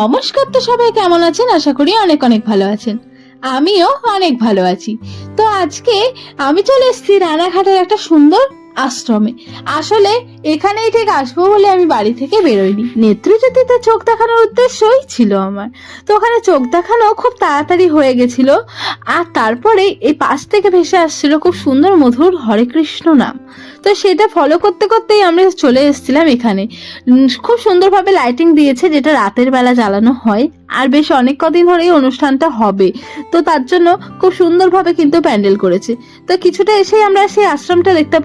নমস্কার তো সবাই, কেমন আছেন? আশা করি অনেক অনেক ভালো আছেন। আমিও অনেক ভালো আছি। তো আজকে আমি চলে এসেছি রানাঘাটের একটা সুন্দর আশ্রমে। আসলে এখানেই ঠিক আসব বলে আমি বাড়ি থেকে বেরোইনি। নেত্রজ্যোতিতে চোখ দেখানোর উদ্দেশ্যই ছিল আমার। তো ওখানে চোখ দেখানো খুব তাড়াতাড়ি হয়ে গেছিল। আর তারপরে এই পাশ থেকে ভেসে আসছিল খুব সুন্দর মধুর হরে কৃষ্ণ নাম। তো সেটা ফলো করতে করতেই আমরা চলে এসেছিলাম এখানে। খুব সুন্দরভাবে লাইটিং দিয়েছে, যেটা রাতের বেলা জ্বালানো হয়। আর বেশ অনেক কদিন ধরে এই অনুষ্ঠানটা হবে। তো তার জন্য খুব সুন্দরভাবে কিন্তু প্যান্ডেল করেছে। তো কিছুটা এসেই আমরা সেই আশ্রমটা দেখতে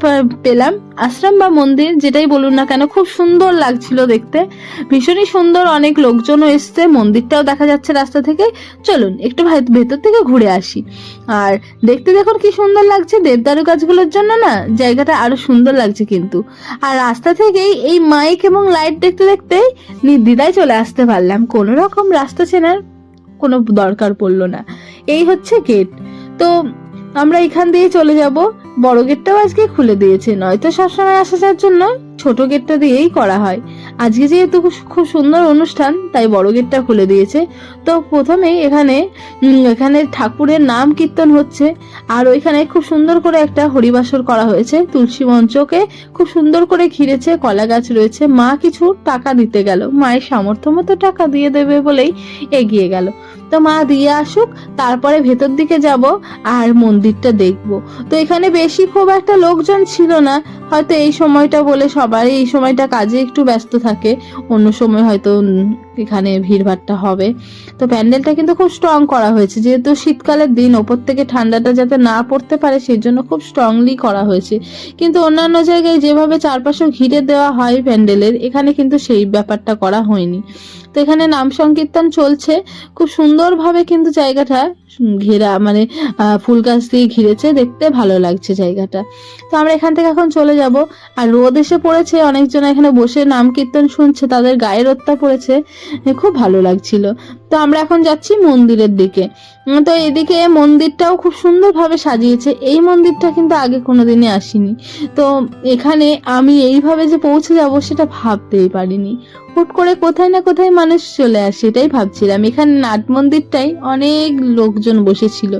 পেলাম। আশ্রম বা মন্দির, যেটাই বলুন না কেন, খুব সুন্দর লাগছিল দেখতে। ভীষণই সুন্দর, অনেক লোকজনও এসছে। মন্দিরটাও দেখা যাচ্ছে রাস্তা থেকে। চলুন, একটু ভেতর থেকে ঘুরে আসি। আর দেখতে দেখুন কি সুন্দর লাগছে। দেবদারু গাছগুলোর জন্য না, জায়গাটা আরও সুন্দর লাগছে কিন্তু। আর রাস্তা থেকেই এই মাইক এবং লাইট দেখতে দেখতে নির্দ্বিধায় চলে আসতে পারলাম। কোনো রকম রাস্তা চেনার কোনো দরকার পড়ল না। এই হচ্ছে গেট তো আমরা এখান দিয়ে চলে যাব। বড় গেটটাও আজকে খুলে দিয়েছে। নয়তো সবসময় আসা যাওয়ার জন্য ছোট গেটটা দিয়েই করা হয়। আজকে যেহেতু খুব- সুন্দর অনুষ্ঠান, তাই বড় গেটটা খুলে দিয়েছে। তো প্রথমে এখানে এখানে ঠাকুরের নাম কীর্তন হচ্ছে, আর ওইখানে খুব সুন্দর করে একটা হরিবাসর করা হয়েছে। তুলসী মঞ্চকে খুব সুন্দর করে ঘিরেছে, কলা গাছ রয়েছে। মা কিছু টাকা দিতে গেল, মায়ের সামর্থ্য মতো টাকা দিয়ে দেবে বলেই এগিয়ে গেল। তো মা দিয়ে আসুক, তারপরে ভেতর দিকে যাব আর মন্দিরটা দেখব। তো এখানে বেশি খুব একটা লোকজন ছিল না, হয়তো এই সময়টা বলে সবারই এই সময়টা কাজে একটু ব্যস্ত থাকে, অন্য সময় হয়তো এখানে ভিড়ভাড়টা হবে। তো প্যান্ডেলটা কিন্তু খুব স্ট্রং করা হয়েছে। যেহেতু শীতকালের দিন, ওপর থেকে ঠান্ডাটা যাতে না পড়তে পারে, সেই জন্য খুব স্ট্রংলি করা হয়েছে। কিন্তু অন্যান্য জায়গায় যেভাবে চারপাশে ঘিরে দেওয়া হয় প্যান্ডেলের, এখানে কিন্তু সেই ব্যাপারটা করা হয়নি। তো এখানে নাম সংকীর্তন চলছে। খুব সুন্দরভাবে কিন্তু জায়গাটা ঘেরা মানে ফুল গাছ দিয়ে ঘিরেছে, দেখতে ভালো লাগছে জায়গাটা। তো আমরা এখান থেকে এখন চলে যাব। আর রোদ এসে পড়েছে, অনেকজন এখানে বসে নাম কীর্তন শুনছে, তাদের গায়ে রোদটা পড়েছে খুব ভালো লাগছিল। তো আমরা এখন যাচ্ছি মন্দিরের দিকে। তো এদিকে মন্দিরটাও খুব সুন্দরভাবে সাজিয়েছে। এই মন্দিরটা কিন্তু আগে কোনোদিনই আসিনি। তো এখানে আমি এইভাবে যে পৌঁছে যাব, সেটা ভাবতেই পারিনি। হুট করে কোথায় না কোথায় মানুষ চলে আসে, এটাই ভাবছিলাম। এখানে নাট মন্দিরটাই অনেক লোকজন বসেছিল।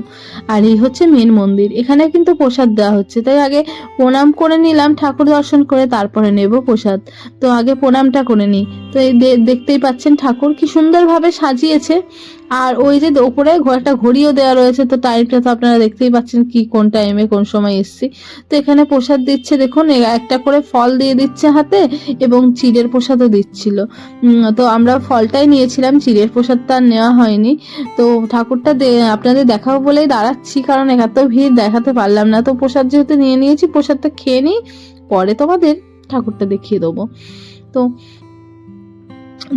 আর এই হচ্ছে মেন মন্দির। এখানে কিন্তু প্রসাদ দেওয়া হচ্ছে। তাই আগে প্রণাম করে নিলাম, ঠাকুর দর্শন করে তারপরে নেব প্রসাদ। তো আগে প্রণামটা করে নিই। তো এই দেখতেই পাচ্ছেন ঠাকুর কি সুন্দরভাবে সাজিয়েছে। আর ওই যে ওপরে একটা ঘড়িও দেওয়া রয়েছে, তো টাইমটা তো আপনারা দেখতেই পাচ্ছেন কি, কোন টাইমে কোন সময় এসছি। তো এখানে প্রসাদ দিচ্ছে, দেখুন একটা করে ফল দিয়ে দিচ্ছে হাতে এবং চিড়ের প্রসাদও দিচ্ছিল। তো আমরা ফলটাই নিয়েছিলাম, চিড়ের প্রসাদটা আর নেওয়া হয়নি। তো ঠাকুরটা আপনাদের দেখাবো বলেই দাঁড়াচ্ছি, কারণ এত ভিড়, দেখাতে পারলাম না। তো প্রসাদ যেহেতু নিয়ে নিয়েছি, প্রসাদটা খেয়ে নিই, পরে তোমাদের ঠাকুরটা দেখিয়ে দেবো। তো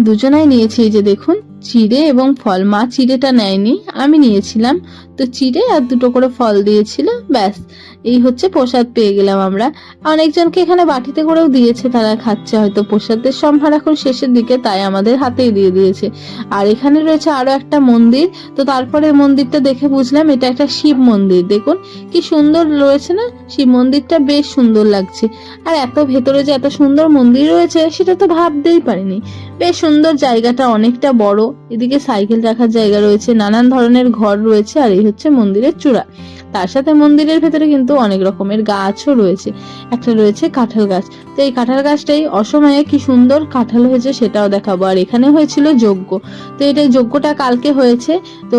দুজনাই নিয়েছি, এই যে দেখুন চিড়ে এবং ফল মা চিড়েটা নেয়নি আমি নিয়েছিলাম। তো চিড়ে আর দুটো করে ফল দিয়েছিল, ব্যাস। এই হচ্ছে প্রসাদ পেয়ে গেলাম আমরা। অনেকজনকে এখানে বাটিতে করেও দিয়েছে, তারা খাচ্ছে হয়তো। প্রসাদের সম্ভার এখন শেষের দিকে, তাই আমাদের হাতেই দিয়ে দিয়েছে। আর এখানে রয়েছে আরও একটা মন্দির, তো তারপরে মন্দিরটা দেখে বুঝলাম এটা একটা শিব মন্দির। দেখুন, কি সুন্দর রয়েছে না? শিব মন্দিরটা বেশ সুন্দর লাগছে। আর এত ভেতরে যে এত সুন্দর মন্দির রয়েছে, সেটা তো ভাবতেই পারিনি। বেশ সুন্দর জায়গাটা, অনেকটা বড়। এদিকে সাইকেল রাখার জায়গা রয়েছে, নানান ধরনের ঘর রয়েছে, আর এই হচ্ছে মন্দিরের চূড়া। তার সাথে মন্দিরের ভেতরে কিন্তু অনেক রকমের গাছও রয়েছে। একটা রয়েছে কাঁঠাল গাছ। তো এই কাঁঠাল গাছটাই অসময়ে কি সুন্দর কাঁঠাল হয়েছে সেটাও দেখাবো। আর এখানে হয়েছিল যজ্ঞ। তো এটা যজ্ঞটা কালকে হয়েছে। তো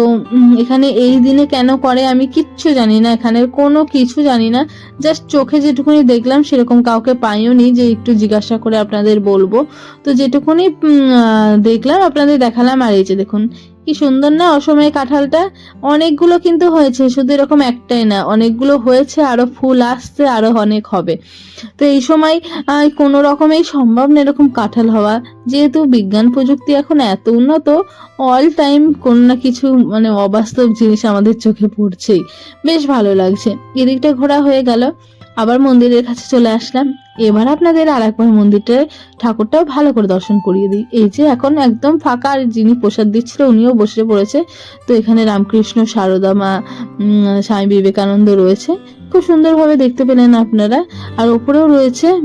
এখানে এই দিনে কেন করে আমি কিচ্ছু জানি না। এখানে কোনো কিছু জানি না। জাস্ট চোখে যেটুকুনি দেখলাম সেরকম কাউকে পাইও নি যে একটু জিজ্ঞাসা করে আপনাদের বলব। তো যেটুকুনি দেখলাম, আপনাদের দেখালাম। আর এই যে দেখুন কি সুন্দর না অসময়ে কাঁঠালটা? অনেকগুলো কিন্তু হয়েছে, শুধু এরকম একটাই না, অনেকগুলো হয়েছে, আরও ফুল আসছে, আরও অনেক হবে। তো এই সময় কোনো রকমেই সম্ভব না এরকম কাঁঠাল হওয়া। যেহেতু বিজ্ঞান প্রযুক্তি এখন এত উন্নত অল টাইম কোনো না কিছু মানে অবাস্তব জিনিস আমাদের চোখে পড়ছেই। বেশ ভালো লাগছে। এদিকটা ঘোরা হয়ে গেল। আবার মন্দিরের কাছে চলে আসলাম। এবার আপনাদের আর একবার মন্দিরটার ঠাকুরটাও ভালো করে দর্শন করিয়ে দিই। এই যে এখন একদম ফাঁকা, আর যিনি প্রসাদ দিচ্ছিল উনিও বসে পড়েছে। তো এখানে রামকৃষ্ণ, সারদা মা স্বামী বিবেকানন্দ রয়েছে। খুব সুন্দরভাবে দেখতে পেলেন আপনারা। আর ওপরেও রয়েছে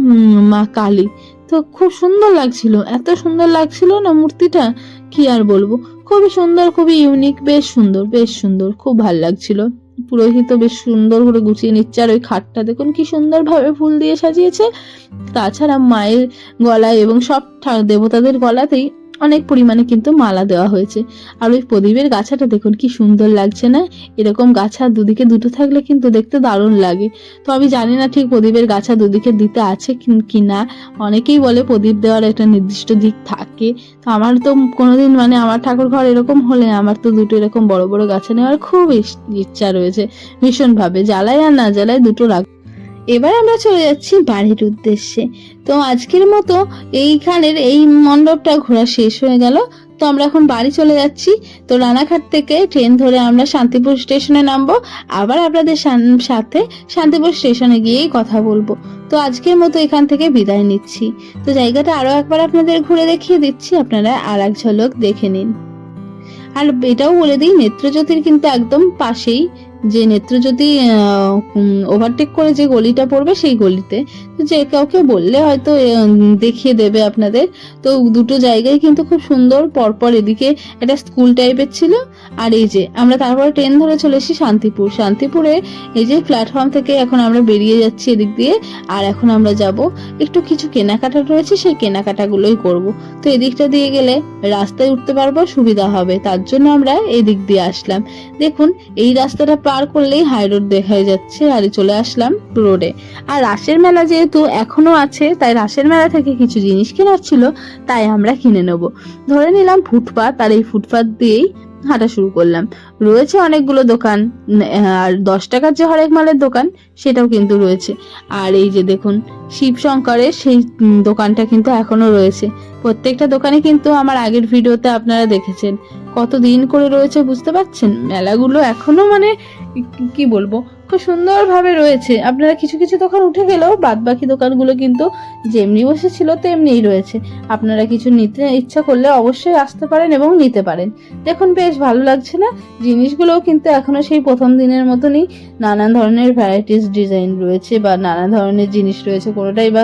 মা কালী। তো খুব সুন্দর লাগছিল। এত সুন্দর লাগছিল না মূর্তিটা? কি আর বলব? খুবই সুন্দর, খুবই ইউনিক বেশ সুন্দর বেশ সুন্দর, খুব ভালো লাগছিল। পুরোহিত বেশ সুন্দর করে গুছিয়ে নিচ্ছে আর ওই খাটটা দেখুন কি সুন্দরভাবে ফুল দিয়ে সাজিয়েছে। তাছাড়া মায়ের গলায় এবং সব দেবতাদের গলাতেই অনেক পরিমাণে কিন্তু মালা দেওয়া হয়েছে। আর ওই প্রদীপের গাছাটা দেখুন কি সুন্দর লাগছে না? এরকম গাছা দুদিকে দুটো থাকলে কিন্তু দেখতে দারুণ লাগে। তো আমি জানি না ঠিক প্রদীপের গাছা দুদিকে দিতে আছে কি- না অনেকেই বলে প্রদীপ দেওয়ার একটা নির্দিষ্ট দিক থাকে। তো আমার তো কোনোদিন মানে আমার ঠাকুর ঘর এরকম হলে আমার তো দুটো এরকম বড় বড় গাছে নেওয়ার খুব ইচ্ছা রয়েছে। ভীষণভাবে জ্বালায় আর না জ্বালায় দুটো রাখ এবার আমরা চলে যাচ্ছি বাড়ির উদ্দেশ্যে। তো আজকের মতো এইখানের এই মণ্ডপটা ঘোরা শেষ হয়ে গেল। তো আমরা এখন বাড়ি চলে যাচ্ছি। তো রানাঘাট থেকে ট্রেন ধরে আমরা শান্তিপুর স্টেশনে নামবো। আবার আপনাদের সাথে শান্তিপুর স্টেশনে গিয়েই কথা বলব। তো আজকের মতো এখান থেকে বিদায় নিচ্ছি। তো জায়গাটা আরও একবার আপনাদের ঘুরে দেখিয়ে দিচ্ছি। আপনারা আর এক ঝলক দেখে নিন। আর এটাও বলে দিই, নেত্রজ্যোতির কিন্তু একদম পাশেই যে নেত্র যদি ওভারটেক করে যে গলিটা পড়বে সেই গলিতে, তো যে কাউকে বললে হয়তো দেখিয়ে দেবে আপনাদের। তো দুটো জায়গায় কিন্তু খুব সুন্দর পরপর এদিকে একটা স্কুল টাইপের ছিল। আর এই যে, আমরা তারপরে ট্রেন ধরে চলে এসেছি শান্তিপুর। শান্তিপুরে এই যে প্ল্যাটফর্ম থেকে এখন আমরা বেরিয়ে যাচ্ছি এদিক দিয়ে, আর এখন আমরা যাব একটু কিছু কেনাকাটা রয়েছে, সেই কেনাকাটাগুলোই করব। তো এদিকটা দিয়ে গেলে রাস্তায় উঠতে পারব, সুবিধা হবে। তার জন্য আমরা এদিক দিয়ে আসলাম। দেখুন, এই রাস্তাটা পার করলেই হাই রোড দেখা যাচ্ছে। আর চলে আসলাম রোডে আর রাসের মেলা যেহেতু এখনও আছে, তাই রাসের মেলা থেকে কিছু জিনিস কেনার ছিল, তাই আমরা কিনে নেব। ধরে নিলাম ফুটপাত, আর এই ফুটপাত দিয়েই হাঁটা শুরু করলাম। রয়েছে অনেকগুলো দোকান, আর দশ টাকার যে হরেক মালের দোকান, সেটাও কিন্তু রয়েছে। আর এই যে দেখুন, শিব শঙ্করের সেই দোকানটা কিন্তু এখনও রয়েছে। প্রত্যেকটা দোকানে কিন্তু আমার আগের ভিডিওতে আপনারা দেখেছেন। কত দিন করে রয়েছে বুঝতে পারছেন? মেলাগুলো এখনও মানে কি- বলব? খুব সুন্দরভাবে রয়েছে। আপনারা কিছু কিছু দোকান উঠে গেলেও বাদ বাকি দোকানগুলো কিন্তু যেমনি বসেছিল, তেমনিই রয়েছে। আপনারা কিছু নিতে ইচ্ছা করলে অবশ্যই আসতে পারেন এবং নিতে পারেন। দেখুন, বেশ ভালো লাগছে না? জিনিসগুলোও কিন্তু এখনও সেই প্রথম দিনের মতনই নানান ধরনের ভ্যারাইটিস ডিজাইন রয়েছে বা নানা ধরনের জিনিস রয়েছে। কোনোটাই বা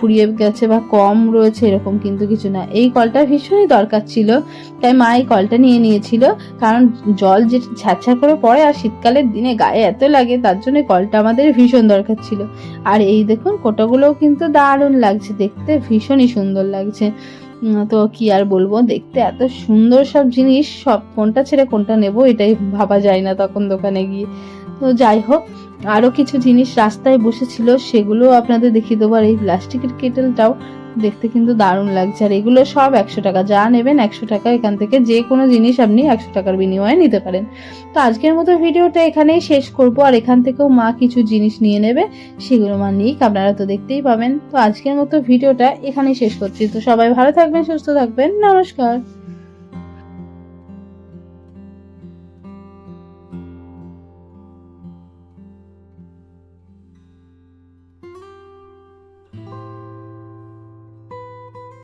ফুরিয়ে গেছে বা কম রয়েছে, এরকম কিন্তু কিছু না। এই কলটা ভীষণই দরকার ছিল, তাই মা এই কলটা নিয়ে নিয়েছিল। কারণ জল যে ছ্যাঁচ্ছা করে পড়ে আর শীতকালের দিনে গায়ে এত লাগে তার জন্য কলটা আমাদের ভীষণ দরকার ছিল। আর এই দেখুন, কোটাগুলোও কিন্তু দারুণ লাগছে, দেখতে ভীষণই সুন্দর লাগছে। তো কি আর বলব, দেখতে এত সুন্দর সব জিনিস, সব কোনটা ছেড়ে কোনটা নেব, এটাই ভাবা যায় না তখন দোকানে গিয়ে। তো যাই হোক, আরও কিছু জিনিস রাস্তায় বসেছিল, সেগুলো আপনাদের দেখিয়ে দেবো। আর এই প্লাস্টিকের কেটেলটাও দেখতে কিন্তু দারুণ লাগছে। আর এগুলো সব একশো টাকা, যা নেবেন একশো টাকা, এখান থেকে যে কোনো জিনিস আপনি একশো টাকার বিনিময়ে নিতে পারেন। তো আজকের মতো ভিডিওটা এখানেই শেষ করব। আর এখান থেকেও মা কিছু জিনিস নিয়ে নেবে, সেগুলো মা নিক, আপনারা তো দেখতেই পাবেন। তো আজকের মতো ভিডিওটা এখানেই শেষ করছি। তো সবাই ভালো থাকবেন, সুস্থ থাকবেন, নমস্কার।